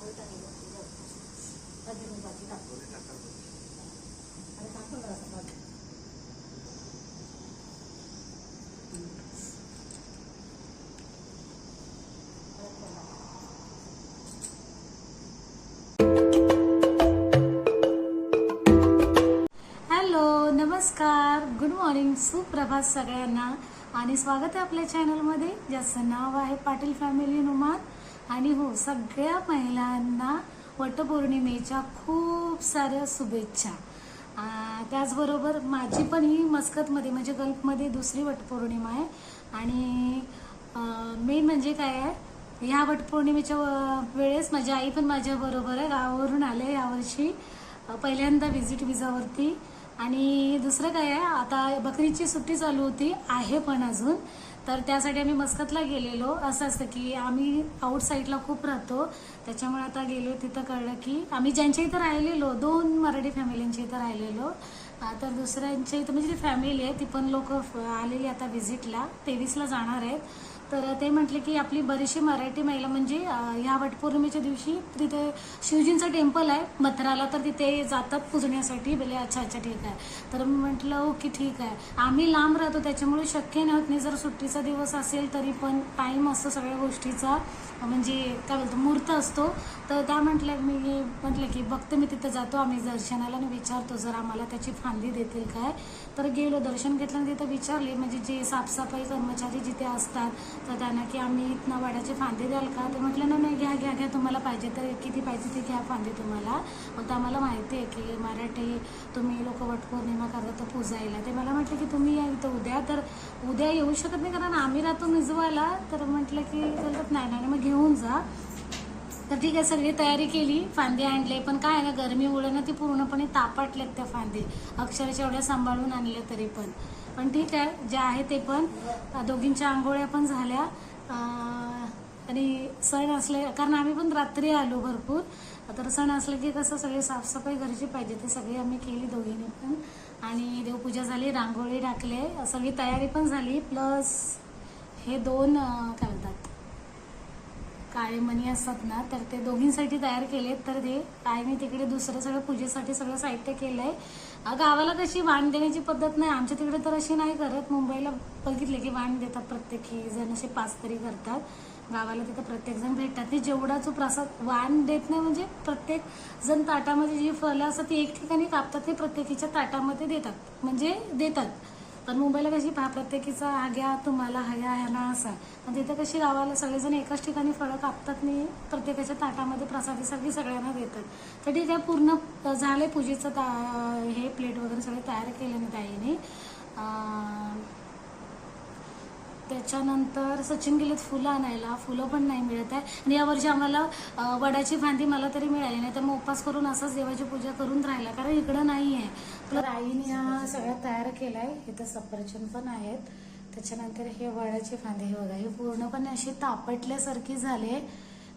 आणि असं भाजी हॅलो नमस्कार. गुड मॉर्निंग सुप्रभात सगळ्यांना. आणि स्वागत आहे आपल्या चॅनलमध्ये. ज्याचं नाव आहे पाटील फॅमिली नुमान आणि हो सगळ्या महिलांना वटपौर्णिमेच्या खूप साऱ्या शुभेच्छा. त्याचबरोबर माझी पण ही मस्कतमध्ये म्हणजे गल्फमध्ये दुसरी वटपौर्णिमा आहे. आणि मेन म्हणजे काय आहे ह्या वटपौर्णिमेच्या व- वेळेस माझी आई पण माझ्याबरोबर आहे गावावरून आले यावर्षी पहिल्यांदा व्हिजिट विजावरती. आणि दुसरं काय आहे आता बकरीची सुट्टी चालू होती आहे पण अजून. तर त्यासाठी आम्ही मस्कतला गेलेलो. असं असतं की आम्ही आउटसाईडला खूप राहतो. त्याच्यामुळे आता गेलो तिथं कळलं की आम्ही ज्यांच्या इथं राहिलेलो दोन मराठी फॅमिलींच्या इथं राहिलेलो. तर दुसऱ्यांच्या इथं म्हणजे जी फॅमिली आहे ती पण लोक आलेली आता व्हिजिटला तेवीसला जाणार आहेत. तर ते म्हटले की आपली बरीचशी मराठी महिला म्हणजे ह्या वटपौर्णिमेच्या दिवशी तिथे शिवजींचं टेम्पल आहे मथुराला तर तिथे जातात पूजण्यासाठी बोले अच्छा अच्छा ठीक आहे. तर मी म्हटलं ओके ठीक आहे. आम्ही लांब राहतो त्याच्यामुळे शक्य नाही होत नाही जर सुट्टीचा दिवस असेल तरी पण टाईम असतो सगळ्या गोष्टीचा. म्हणजे काय बोलतो मूर्त असतो. तर त्या म्हटल्या मी म्हटलं की बघते मी तिथं जातो आम्ही दर्शनाला आणि विचारतो जर आम्हाला त्याची फांदी देतील काय. तर गेलो दर्शन घेतलं आणि तिथं विचारले म्हणजे जे साफसफाई कर्मचारी जिथे असतात तर त्यांना की आम्ही इथनं वाड्याचे फांदे द्याल का? ते म्हटलं ना नाही घ्या घ्या घ्या तुम्हाला पाहिजे तर किती पाहिजे ते घ्या फांदे तुम्हाला. मग तर आम्हाला माहिती आहे की मराठी तुम्ही लोक वटपौर्णिमा करता तर पूजायला. ते मला म्हटलं की तुम्ही या इथं उद्या तर उद्या येऊ शकत नाही कारण आम्ही राहतो मिजवायला तर म्हटलं की बोलतात नाही नाही मग घेऊन जा. तर ठीक आहे सगळी तयारी केली फांदे आणले पण काय आहे ना गरमीमुळे ना ती पूर्णपणे तापाटल्यात त्या फांदे. अक्षरशः एवढ्या सांभाळून आणले तरी पण. पण ठीक आहे जे आहे ते पण. दोघींच्या आंघोळ्या पण झाल्या. आणि सण असले कारण आम्ही पण रात्री आलो भरपूर. तर सण असलं की कसं सगळी साफसफाई घरची पाहिजे ते सगळी आम्ही केली दोघींनी पण. आणि देवपूजा झाली रांगोळी टाकले सगळी तयारी पण झाली प्लस हे दोन काय म्हणतात काळे मणी असतात ना तर ते दोघींसाठी तयार केलेत. तर ते आईने तिकडे दुसरं सगळं पूजेसाठी सगळं साहित्य केलं आहे गावाला कशी वाण देण्याची पद्धत नाही. आमच्या तिकडे तर अशी नाही करत. मुंबईला बघितले की वाण देतात प्रत्येकी जण असे पाच तरी करतात. गावाला तिथं प्रत्येक जण भेटतात. ते जेवढा जो प्रसाद वाण देत नाही म्हणजे प्रत्येक जण ताटामध्ये जी फळं असतात ती एक ठिकाणी कापतात ते प्रत्येकीच्या ताटामध्ये देतात. म्हणजे देतात. पण मुंबईला कशी पहा प्रत्येकीचा हा घ्या तुम्हाला हया ह्याला असा. पण तिथं कशी गावाला सगळेजण एकाच ठिकाणी फळं कापतात नाही प्रत्येकाच्या ताटामध्ये प्रसादीसाठी सगळ्यांना देतात. तर ठीक आहे पूर्ण झाले पूजेचं ता हे प्लेट वगैरे सगळे तयार केले मी ताईने. त्याच्यानंतर सचिन गेलेत फुलं आणायला. फुलं पण नाही मिळत आहे. आणि यावर्षी आम्हाला वडाची फांदी मला तरी मिळाली नाही. तर मग उपवास करून असंच देवाची पूजा करून राहिला. कारण इकडं नाही आहे तर आईने हा सगळा तयार केलाय. इथं सफरचंद पण आहेत. त्याच्यानंतर हे वडाचे फांदे हे बघा हे पूर्णपणे अशी तापटल्यासारखी झाले.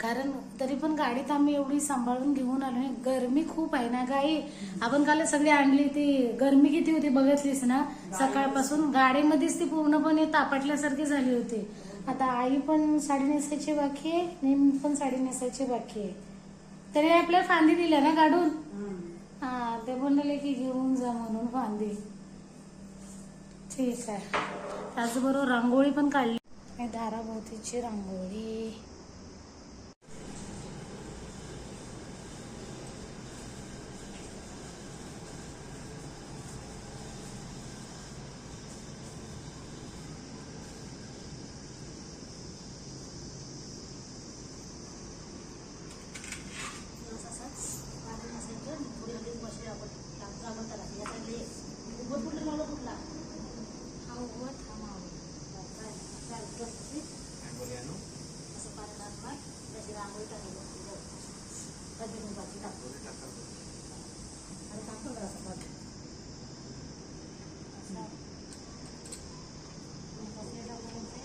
कारण तरी पण गाडीत आम्ही एवढी सांभाळून घेऊन आलो. नाही गरमी खूप आहे ना गाई? आपण काल सगळी आणली ती गरमी किती होती बघितलीस ना? सकाळपासून गाडीमध्येच ती पूर्णपणे तापटल्यासारखी झाली होती. आता आई पण साडी नेसायची बाकी आहे नेहमी पण साडी नेसायची बाकी आहे. तरी आपल्याला फांदी दिल्या ना काढून हा ते म्हणले की घेऊन जा म्हणून फांदी. ठीक आहे. त्याचबरोबर रांगोळी पण काढली. धाराभोवतीची रांगोळी.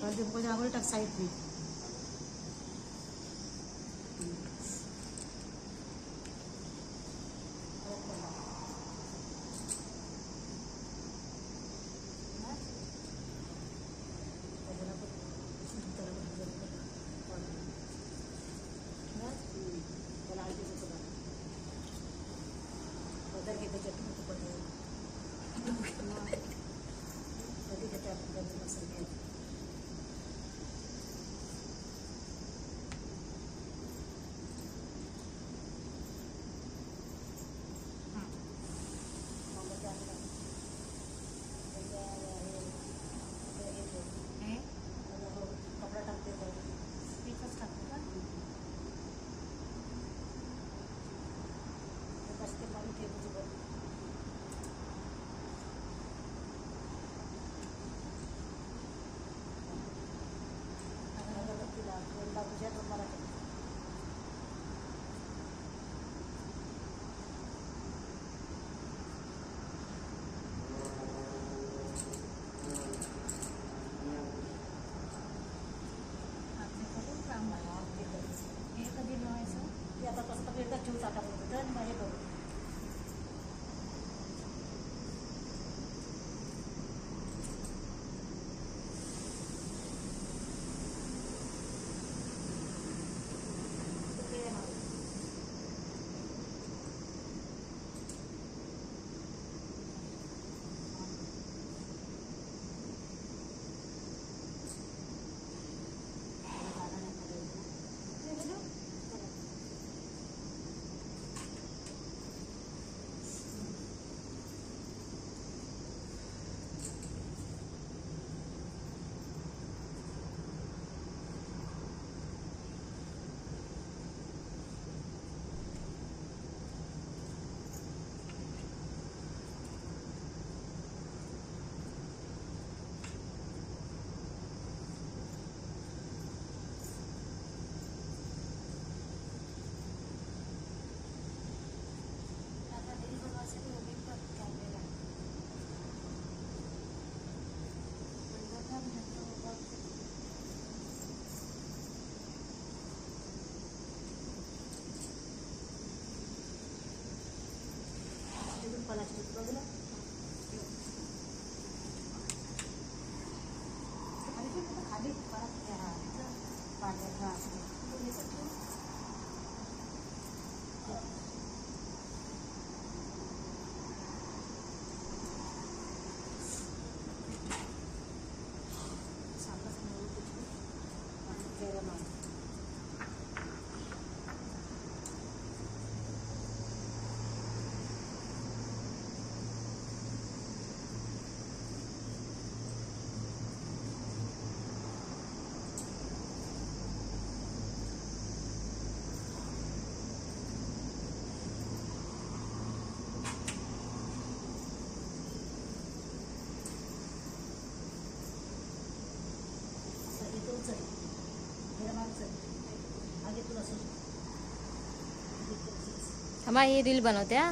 दिंपो जागोरी टक साइड में Thank you. give थांबा ही रील बनवते हा।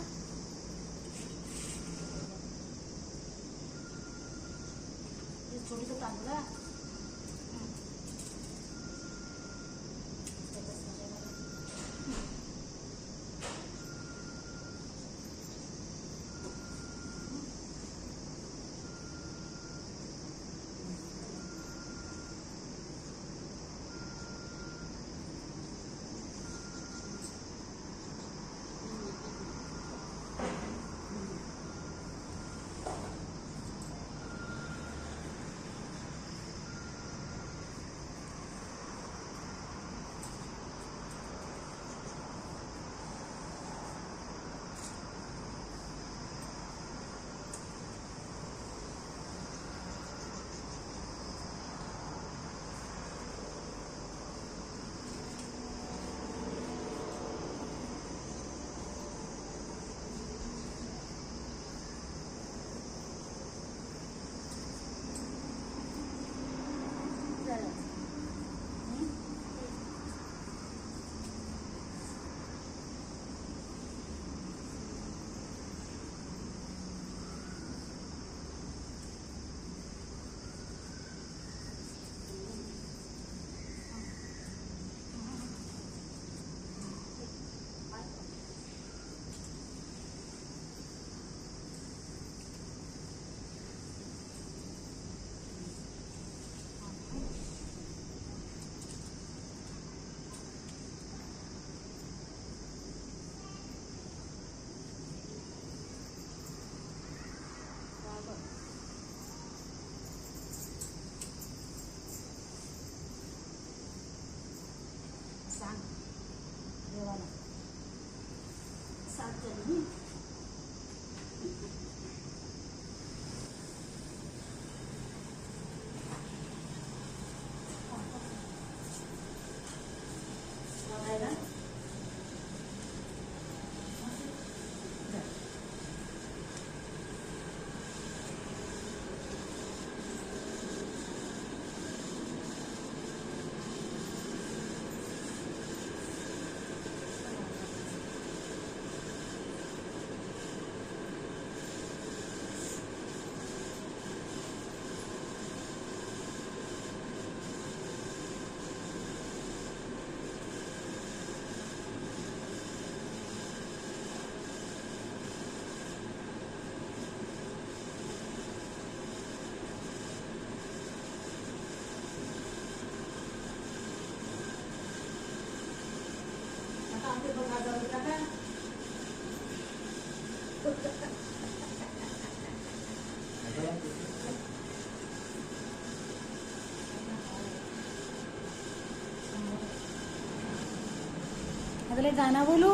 लय गाणं बोलू.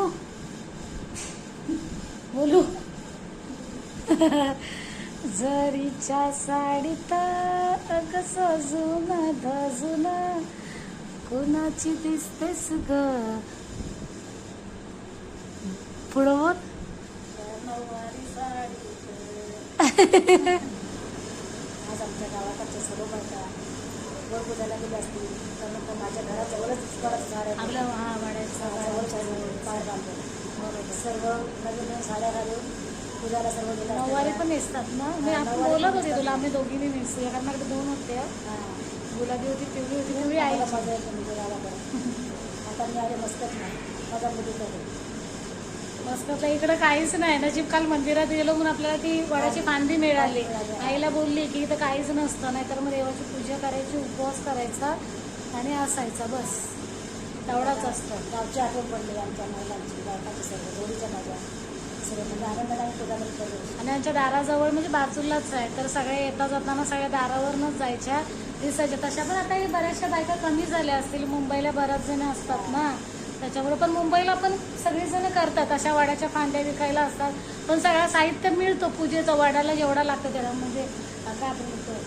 बोलू. जरीच्या साडीत अग सजून धजून कोणाची दिसतेस ग? पुढं बोल आज आमच्या गावाकडच्या सर्व बायका वर पूजायला गेल्या असतील तर मग माझ्या घराजवळच करायचं झाड आहे आपलं हा पाय बांधून बरोबर. सर्व नवीन नवीन साड्या घालून पूजाला सर्व गेल्या नऊवारी पण नेसतात ना? मी आपण बोलत होते. तुला आम्ही दोघींनी नेसू. एकांकडे दोन होत्या गुलाबी होती पिवळी होती पिवळी आई येते म्हणजे गावाकडे आता मी आले मस्तच नाही माझा मुली करे मस्त. तर इकडं काहीच नाही. नशीब काल मंदिरात गेलो म्हणून आपल्याला ती वडाची फांदी मिळाली. आईला बोलली की इथं काहीच नसतं नाहीतर मग देवाची पूजा करायची उपवास करायचा आणि असायचा बस. तेवढाच असतं. गावची आठवण पडली आमच्या महिलांची बायकाची सर्व जोडीच्या माझ्या सर्व म्हणजे आनंदाने पूजा करतो आणि आमच्या दाराजवळ म्हणजे बाजूलाच आहे. तर सगळे येता जाताना सगळ्या दारावरनच जायच्या दिसायच्या तशा. पण आता बऱ्याचशा बायका कमी झाल्या असतील. मुंबईला बऱ्याच जण असतात ना. त्याच्यामुळे पण मुंबईला पण सगळीजण करतात. अशा वाड्याच्या फांद्या विकायला असतात. पण सगळं साहित्य मिळतं. पूजेचं वाड्याला जेवढा लागतं त्याला. म्हणजे काय आपण म्हणतो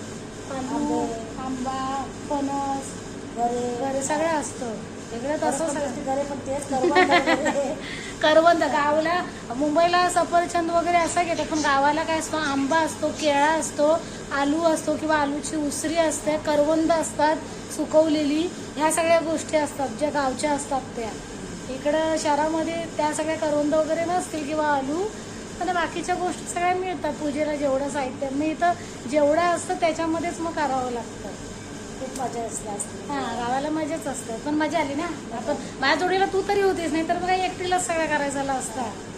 आंबे. फणस वगैरे सगळं असतं. करवंद. गावाला मुंबईला सफरचंद वगैरे असं घेतात पण गावाला काय असतो आंबा असतो केळा असतो आलू असतो किंवा आलूची उसरी असते करवंद असतात सुकवलेली ह्या सगळ्या गोष्टी असतात ज्या गावच्या असतात त्या. इकडं शहरामध्ये त्या सगळ्या करवंद वगैरे नसतील किंवा आलू पण बाकीच्या गोष्टी सगळ्या मिळतात पूजेला जेवढं साहित्य मी इथं जेवढं असतं त्याच्यामध्येच मग करावं लागतं. खूप मजा असते. हा गावाला मजाच असते. पण मजा आली ना. आपण माझ्या जोडीला तू तरी होतीस नाही तर मग एकटीलाच सगळं करायचं झालं असतं.